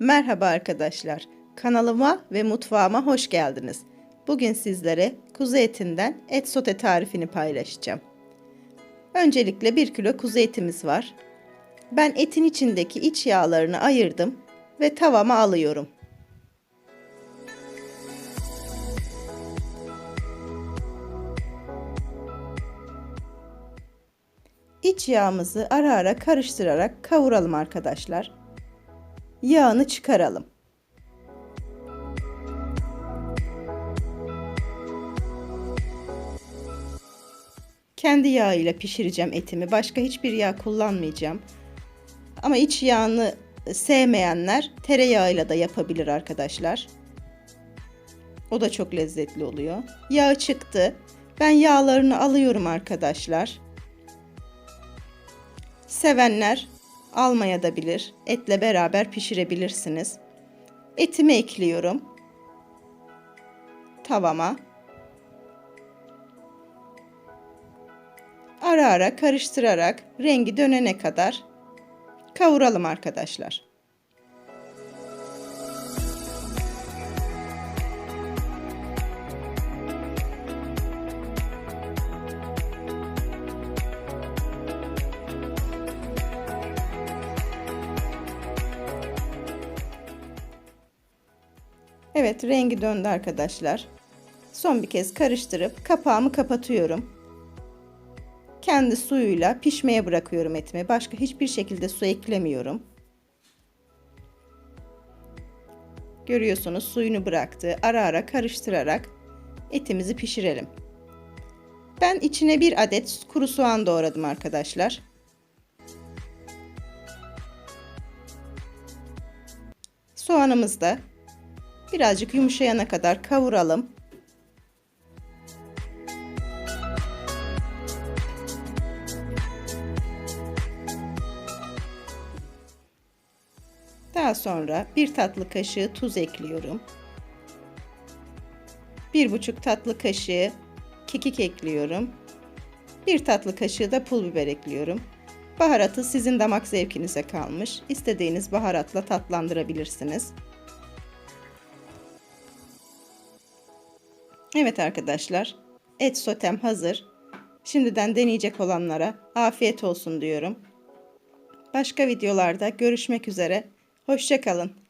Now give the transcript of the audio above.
Merhaba arkadaşlar. Kanalıma ve mutfağıma hoş geldiniz. Bugün sizlere kuzu etinden et sote tarifini paylaşacağım. Öncelikle 1 kilo kuzu etimiz var. Ben etin içindeki iç yağlarını ayırdım ve tavama alıyorum. İç yağımızı ara ara karıştırarak kavuralım arkadaşlar. Yağını çıkaralım. Kendi yağıyla pişireceğim etimi. Başka hiçbir yağ kullanmayacağım. Ama iç yağını sevmeyenler tereyağıyla da yapabilir arkadaşlar. O da çok lezzetli oluyor. Yağ çıktı. Ben yağlarını alıyorum arkadaşlar. Sevenler almaya da bilir. Etle beraber pişirebilirsiniz. Etimi ekliyorum. Tavama. Ara ara karıştırarak rengi dönene kadar kavuralım arkadaşlar. Evet rengi döndü arkadaşlar. Son bir kez karıştırıp kapağımı kapatıyorum. Kendi suyuyla pişmeye bırakıyorum etimi. Başka hiçbir şekilde su eklemiyorum. Görüyorsunuz suyunu bıraktı. Ara ara karıştırarak etimizi pişirelim. Ben içine bir adet kuru soğan doğradım arkadaşlar. Soğanımız da Birazcık yumuşayana kadar kavuralım. Daha sonra bir tatlı kaşığı tuz ekliyorum. Bir buçuk tatlı kaşığı kekik ekliyorum. Bir tatlı kaşığı da pul biber ekliyorum. Baharatı sizin damak zevkinize kalmış. İstediğiniz baharatla tatlandırabilirsiniz. Evet arkadaşlar, et sotem hazır. Şimdiden deneyecek olanlara afiyet olsun diyorum. Başka videolarda görüşmek üzere. Hoşçakalın.